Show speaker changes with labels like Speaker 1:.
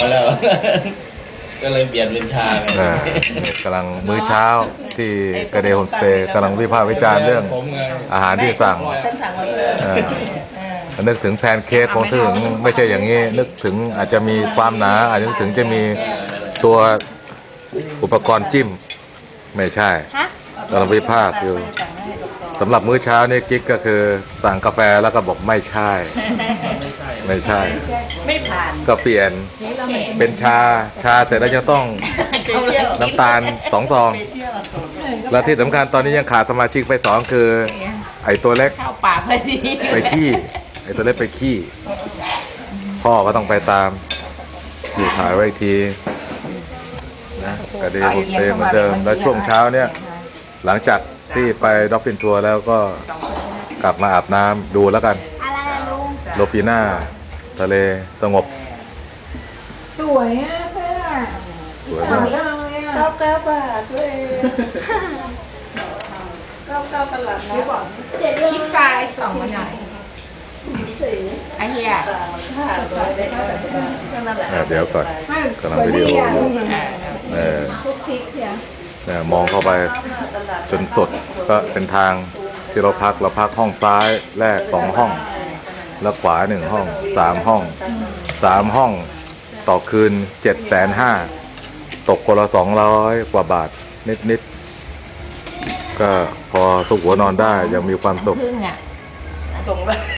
Speaker 1: ไปแล้ว ก็เลยเปลี่ยนเป็นชาไง
Speaker 2: อ่านี่กำลังมื้อเช้าที่กระเดโฮมสเตย์กำลังวิพากษ์วิจารณ์เรื่อง
Speaker 1: ผมไง
Speaker 2: อาหารที่สั่ง
Speaker 3: ฉันสั่งมาเพิ่ม
Speaker 2: อ่านึกถึงแพนเค้กคงถึงไม่ใช่อย่างนี้ นึกถึงอาจจะมีความหนา อาจจะนึกถึงจะมีตัวอุปกรณ์จิ้ม ไม่ใช่
Speaker 4: ฮะ
Speaker 2: กำลังวิพากษ์อยู่ สำหรับมื้อเช้านี่กิ๊กก็คือสั่งกาแฟแล้วก็บอกไม่ใช่ ไม่ใช่
Speaker 3: ไม่ผ่าน
Speaker 2: ก็เปลี่ยนเป็นชาชาเสร็จแล้วยังต้องน้ำตาลสองซอง
Speaker 3: เชื่อเราสูตร
Speaker 2: และที่สำคัญตอนนี้ยังขาดสมาชิกไปสองคือ ไอตัวเล็ก
Speaker 4: เข้าปากพอดี
Speaker 2: ไปขี้ไอตัวเล็กไปขี้ พ่อก็ต้องไปตามอยู่ถ่ายไว้อีกทีนะกระเดโฮมสเตย์เหมือนเดิมแล้วช่วงเช้าเนี่ย หลังจาก ที่ไปด็อกฟินทัวร์แล้วก็กลับมาอาบน้ำดูแล้วกัน
Speaker 4: อะไรอะลุง
Speaker 2: โลปีน่าทะเลสงบ
Speaker 5: สวยอะเสื้อ
Speaker 2: สวย
Speaker 5: สว
Speaker 2: มาก
Speaker 5: ยจังเลยอะ
Speaker 3: เก้าเก้าบาทด้วยเก้าเก้าตลาดนะบอก
Speaker 4: พี่ทรายส่องมาหน่อยไอ้เหี้ย
Speaker 3: ห้าร้อยได้เท่าไหร่ก็ได้เท่านั้นแหละ
Speaker 2: อะเดี๋ยวก่อน
Speaker 5: ไม่
Speaker 2: กำลังวิดีโออยู่ เออ
Speaker 5: ทุกพริก เนี่ย
Speaker 2: มองเข้าไปจนสดก็เป็นทางที่เราพักเราพักห้องซ้ายแรกสองห้อง แล้วขวาหนึ่งห้องสามห้องสามห้องต่อคืนเจ็ดแสนห้าตกคนละสองร้อยกว่าบาทนิดนิดๆก็พอสุกหัวนอนได้ยังมีความสุข
Speaker 4: พึ่งอะ
Speaker 3: ส่งไป